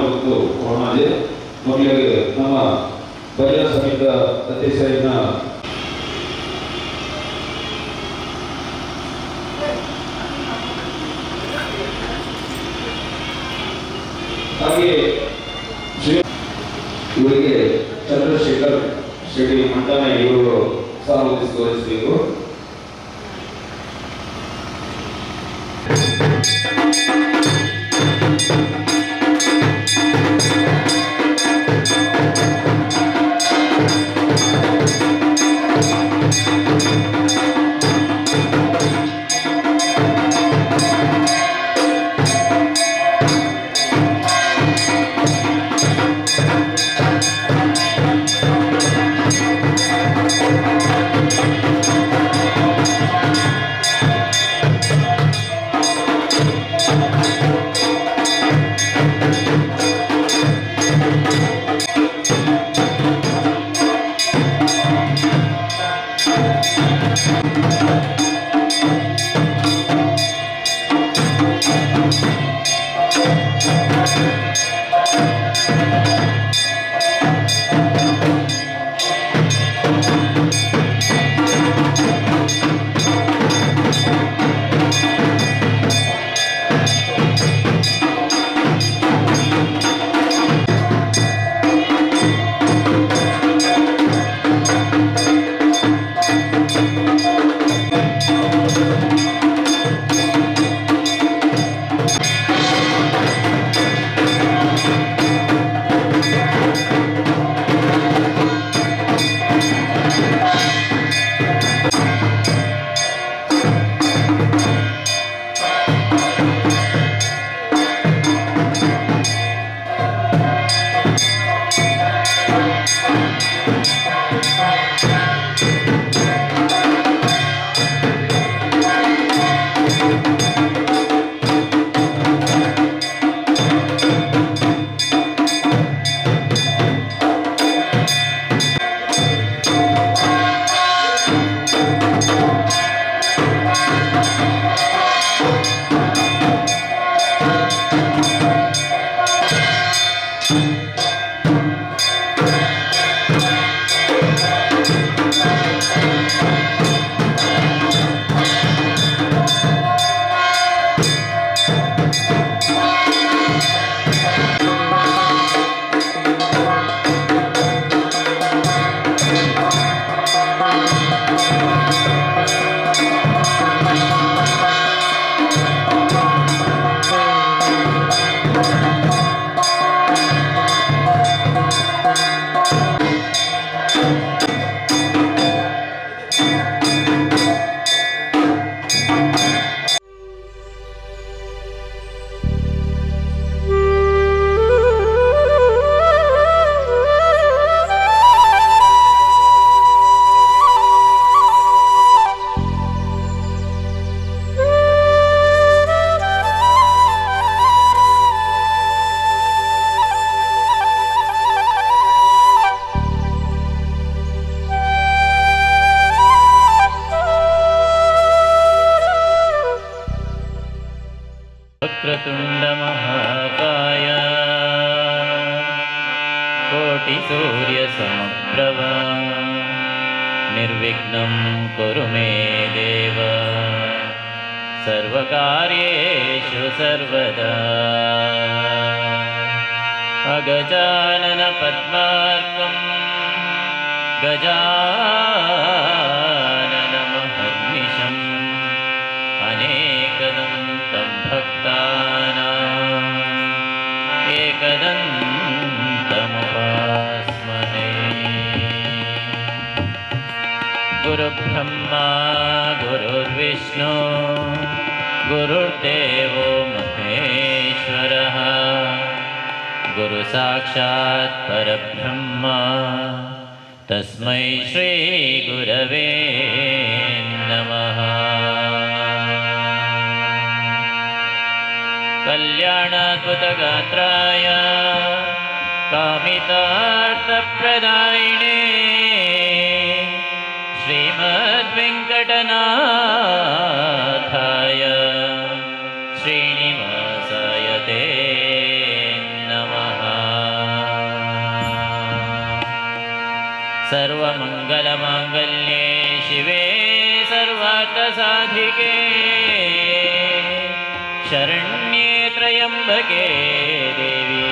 ಮಾಡಬೇಕು ಕೋಣ ಮೊದಲಿಗೆ ನಮ್ಮ ಬಲಿಯ ಸಮೀಪ ಸತೀಶನ ಇವರಿಗೆ ಚಂದ್ರಶೇಖರ್ ಶೆಟ್ಟಿ ಮಂಟನೆ ಇವರು ಸಹ ಗೌರವಿಸಬೇಕು निर्विघ्नं कुरु मे देव। सर्वकार्येषु सर्वदा। अगजाननपद्मार्कं गजाननमहर्निशम् गुरुब्रह्मा गुरुर्विष्णु गुरुर्देवो महेश्वरः। गुरुसाक्षात् परब्रह्म तस्मै श्रीगुरवे नमः। कल्याणाद्भुतगात्राय कामितार्थप्रदायिणे श्रीमद्वेङ्कटनाथाय श्रीनिवासाय ते नमः। सर्वमङ्गलमाङ्गल्ये शिवे सर्वार्थसाधिके शरण्ये त्र्यम्बके देवी